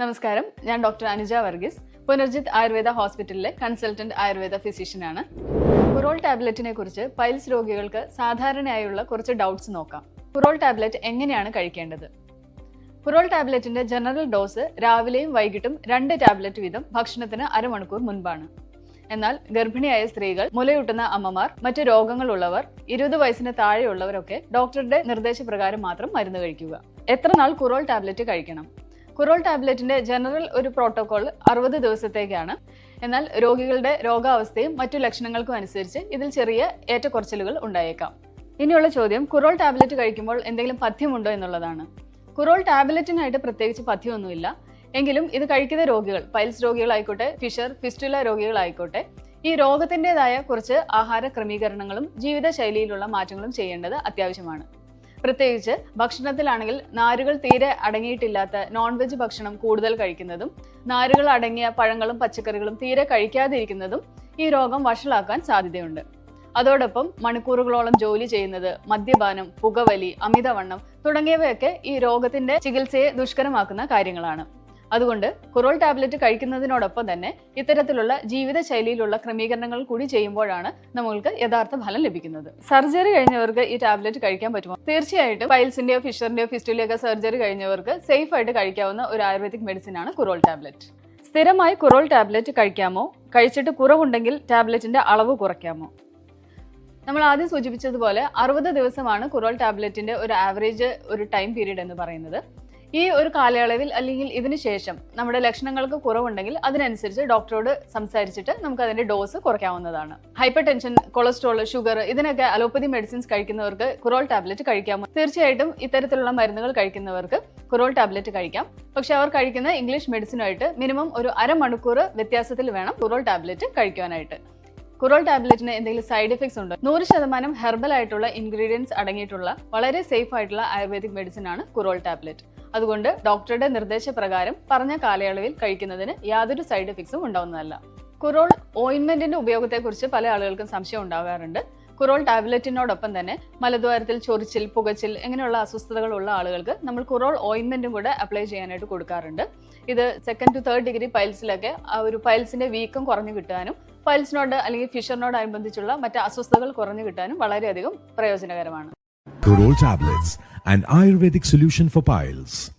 നമസ്കാരം. ഞാൻ ഡോക്ടർ അനുജ വർഗീസ്. പുനർജിത് ആയുർവേദ ഹോസ്പിറ്റലിലെ കൺസൾട്ടന്റ് ആയുർവേദ ഫിസിഷ്യനാണ്. കുറോൾ ടാബ്ലറ്റിനെ കുറിച്ച് പൈൽസ് രോഗികൾക്ക് സാധാരണയായുള്ള കുറച്ച് ഡൗട്ട്സ് നോക്കാം. കുറോൾ ടാബ്ലറ്റ് എങ്ങനെയാണ് കഴിക്കേണ്ടത്? കുറോൾ ടാബ്ലറ്റിന്റെ ജനറൽ ഡോസ് രാവിലെയും വൈകിട്ടും രണ്ട് ടാബ്ലറ്റ് വീതം ഭക്ഷണത്തിന് അരമണിക്കൂർ മുൻപാണ്. എന്നാൽ ഗർഭിണിയായ സ്ത്രീകൾ മുലയൂട്ടുന്ന അമ്മമാർ മറ്റ് രോഗങ്ങളുള്ളവർ ഇരുപത് വയസ്സിന് താഴെയുള്ളവരൊക്കെ ഡോക്ടറുടെ നിർദ്ദേശപ്രകാരം മാത്രം മരുന്ന് കഴിക്കുക. എത്ര നാൾ കുറോൾ ടാബ്ലറ്റ് കഴിക്കണം? കുറോൾ ടാബ്ലറ്റിന്റെ ജനറൽ ഒരു പ്രോട്ടോകോൾ അറുപത് ദിവസത്തേക്കാണ്. എന്നാൽ രോഗികളുടെ രോഗാവസ്ഥയും മറ്റു ലക്ഷണങ്ങൾക്കും അനുസരിച്ച് ഇതിൽ ചെറിയ ഏറ്റക്കുറച്ചിലുകൾ ഉണ്ടായേക്കാം. ഇനിയുള്ള ചോദ്യം കുറോൾ ടാബ്ലറ്റ് കഴിക്കുമ്പോൾ എന്തെങ്കിലും പഥ്യമുണ്ടോ എന്നുള്ളതാണ്. കുറോൾ ടാബ്ലറ്റിനായിട്ട് പ്രത്യേകിച്ച് പഥ്യമൊന്നുമില്ല. എങ്കിലും ഇത് കഴിക്കുന്ന രോഗികൾ പൈൽസ് രോഗികളായിക്കോട്ടെ ഫിഷർ ഫിസ്റ്റുല രോഗികളായിക്കോട്ടെ ഈ രോഗത്തിന്റെതായ കുറച്ച് ആഹാര ക്രമീകരണങ്ങളും ജീവിതശൈലിയിലുള്ള മാറ്റങ്ങളും ചെയ്യേണ്ടത് അത്യാവശ്യമാണ്. പ്രത്യേകിച്ച് ഭക്ഷണത്തിലാണെങ്കിൽ നാരുകൾ തീരെ അടങ്ങിയിട്ടില്ലാത്ത നോൺ വെജ് ഭക്ഷണം കൂടുതൽ കഴിക്കുന്നതും നാരുകൾ അടങ്ങിയ പഴങ്ങളും പച്ചക്കറികളും തീരെ കഴിക്കാതിരിക്കുന്നതും ഈ രോഗം വഷളാക്കാൻ സാധ്യതയുണ്ട്. അതോടൊപ്പം മണിക്കൂറുകളോളം ജോലി ചെയ്യുന്നത് മദ്യപാനം പുകവലി അമിതവണ്ണം തുടങ്ങിയവയൊക്കെ ഈ രോഗത്തിന്റെ ചികിത്സയെ ദുഷ്കരമാക്കുന്ന കാര്യങ്ങളാണ്. അതുകൊണ്ട് കുറോൾ ടാബ്ലറ്റ് കഴിക്കുന്നതിനോടൊപ്പം തന്നെ ഇത്തരത്തിലുള്ള ജീവിതശൈലിയിലുള്ള ക്രമീകരണങ്ങൾ കൂടി ചെയ്യുമ്പോഴാണ് നമ്മൾക്ക് യഥാർത്ഥ ഫലം ലഭിക്കുന്നത്. സർജറി കഴിഞ്ഞവർക്ക് ഈ ടാബ്ലറ്റ് കഴിക്കാൻ പറ്റുമോ? തീർച്ചയായിട്ടും പൈൽസിന്റെയോ ഫിഷറിന്റെയോ ഫിസ്റ്റുലിയോ ഒക്കെ സർജറി കഴിഞ്ഞവർക്ക് സേഫ് ആയിട്ട് കഴിക്കാവുന്ന ഒരു ആയുർവേദിക് മെഡിസിൻ ആണ് കുറോൾ ടാബ്ലറ്റ്. സ്ഥിരമായി കുറോൾ ടാബ്ലറ്റ് കഴിക്കാമോ? കഴിച്ചിട്ട് കുറവുണ്ടെങ്കിൽ ടാബ്ലറ്റിന്റെ അളവ് കുറയ്ക്കാമോ? നമ്മൾ ആദ്യം സൂചിപ്പിച്ചതുപോലെ അറുപത് ദിവസമാണ് കുറോൾ ടാബ്ലറ്റിന്റെ ഒരു ആവറേജ് ഒരു ടൈം പീരീഡ് എന്ന് പറയുന്നത്. ഈ ഒരു കാലയളവിൽ അല്ലെങ്കിൽ ഇതിന് ശേഷം നമ്മുടെ ലക്ഷണങ്ങൾക്ക് കുറവുണ്ടെങ്കിൽ അതിനനുസരിച്ച് ഡോക്ടറോട് സംസാരിച്ചിട്ട് നമുക്ക് അതിന്റെ ഡോസ് കുറയ്ക്കാവുന്നതാണ്. ഹൈപ്പർ ടെൻഷൻ കൊളസ്ട്രോൾ ഷുഗർ ഇതിനൊക്കെ അലോപ്പതി മെഡിസിൻസ് കഴിക്കുന്നവർക്ക് കുറോൾ ടാബ്ലറ്റ് കഴിക്കാം. തീർച്ചയായിട്ടും ഇത്തരത്തിലുള്ള മരുന്നുകൾ കഴിക്കുന്നവർക്ക് കുറോൾ ടാബ്ലറ്റ് കഴിക്കാം. പക്ഷെ അവർ കഴിക്കുന്ന ഇംഗ്ലീഷ് മെഡിസിനുമായിട്ട് മിനിമം ഒരു അരമണിക്കൂർ വ്യത്യാസത്തിൽ വേണം കുറോൾ ടാബ്ലറ്റ് കഴിക്കാനായിട്ട് കുറോൾ ടാബ്ലറ്റിന് എന്തെങ്കിലും സൈഡ് എഫക്ട്സ് ഉണ്ടോ? നൂറ് ശതമാനം ഹെർബൽ ആയിട്ടുള്ള ഇൻഗ്രീഡിയൻസ് അടങ്ങിയിട്ടുള്ള വളരെ സേഫ് ആയിട്ടുള്ള ആയുർവേദിക് മെഡിസിൻ ആണ് കുറോൾ ടാബ്ലറ്റ്. അതുകൊണ്ട് ഡോക്ടറുടെ നിർദ്ദേശപ്രകാരം പറഞ്ഞ കാലയളവിൽ കഴിക്കുന്നതിന് യാതൊരു സൈഡ് എഫക്ട്സും ഉണ്ടാവുന്നതല്ല. കുറോൾ ഓയിൻമെന്റിന്റെ ഉപയോഗത്തെക്കുറിച്ച് പല ആളുകൾക്കും സംശയം ഉണ്ടാകാറുണ്ട്. കുറോൾ ടാബ്ലറ്റിനോടൊപ്പം തന്നെ മലദ്വാരത്തിൽ ചൊറിച്ചിൽ പുകച്ചിൽ ഇങ്ങനെയുള്ള അസ്വസ്ഥതകളുള്ള ആളുകൾക്ക് നമ്മൾ കുറോൾ ഓയിൻമെന്റും കൂടെ അപ്ലൈ ചെയ്യാനായിട്ട് കൊടുക്കാറുണ്ട്. ഇത് സെക്കൻഡ് ടു തേർഡ് ഡിഗ്രി പൈൽസിലൊക്കെ ആ ഒരു പൈൽസിന്റെ വീക്കം കുറഞ്ഞു കിട്ടാനും പൈൽസിനോട് അല്ലെങ്കിൽ ഫിഷറിനോട് അനുബന്ധിച്ചുള്ള മറ്റ് അസ്വസ്ഥതകൾ കുറഞ്ഞു കിട്ടാനും വളരെയധികം പ്രയോജനകരമാണ്. Kurol tablets, an Ayurvedic solution for piles.